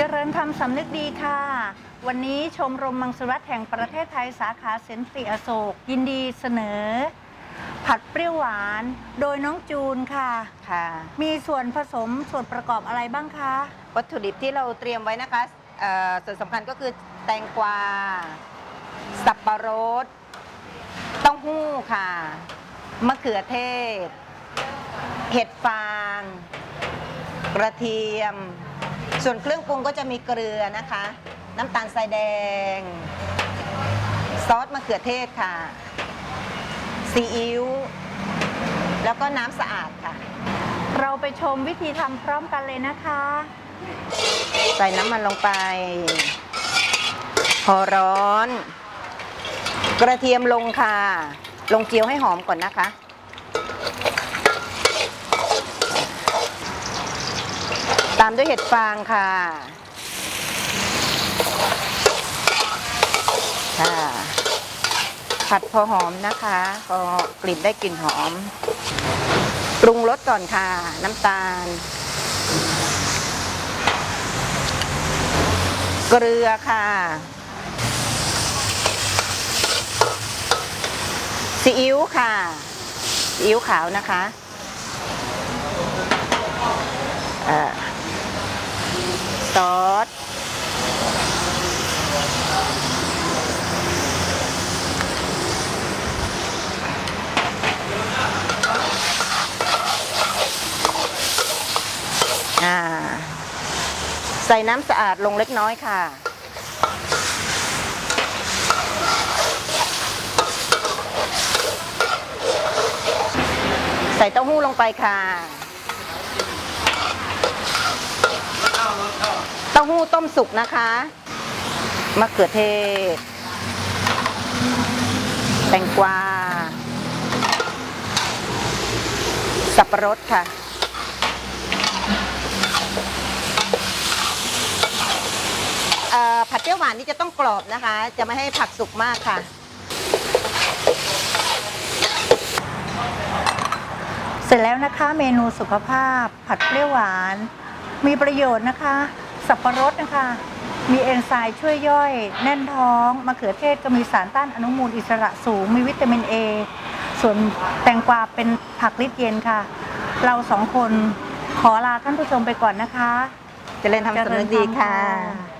วันนี้ชมรมมังสวิรัตแห่งประเทศไทยสาขาเซนติอโศก ยินดีเสนอ ผัดเปรี้ยวหวานโดยน้องจูนค่ะ ค่ะ มีส่วนผสมส่วนประกอบอะไรบ้างคะ วัตถุดิบที่เราเตรียมไว้นะคะเอ่อส่วนสำคัญก็คือแตงกวา สับปะรดเต้าหู้ค่ะ มะเขือเทศ เห็ดฟาง กระเทียม ส่วนเครื่องปรุงก็จะมีเกลือนะคะ น้ำตาลทรายแดง ซอสมะเขือเทศค่ะ ซีอิ๊ว แล้วก็น้ำสะอาดค่ะ เราไปชมวิธีทำพร้อมกันเลยนะคะ ใส่น้ำมันลงไป พอร้อน กระเทียมลงค่ะ ลงเจียวให้หอมก่อนนะคะามด้วยเห็ดฟางค่ะ ค่ะ ผัดพอหอมนะคะ พอกลิ่นได้กลิ่นหอม ปรุงรสก่อนค่ะ น้ำตาล เกลือค่ะซีอิ๊วค่ะซีอิ๊วขาวนะคะเอ่อ ซอสอ่าใส่น้ำสะอาดลงเล็กน้อยค่ะใส่เต้าหู้ลงไปค่ะ ผู้ต้มสุกนะคะมะเขือเทศ แตงกวา สับปะรดค่ะ ผัดเปรี้ยวหวานนี่จะต้องกรอบนะคะ จะไม่ให้ผักสุกมากค่ะ เสร็จแล้วนะคะเมนูสุขภาพผัดเปรี้ยวหวานมีประโยชน์นะคะ สับปะรดนะคะ มีเอนไซม์ช่วยย่อย แน่นท้องมะเขือเทศก็มีสารต้านอนุมูลอิสระสูง มีวิตามินเอส่วนแตงกวาเป็นผักลิดเย็นค่ะ เราสองคนขอลาท่านผู้ชมไปก่อนนะคะ เจริญทำสำนึกดีค่ะเจริญธรรม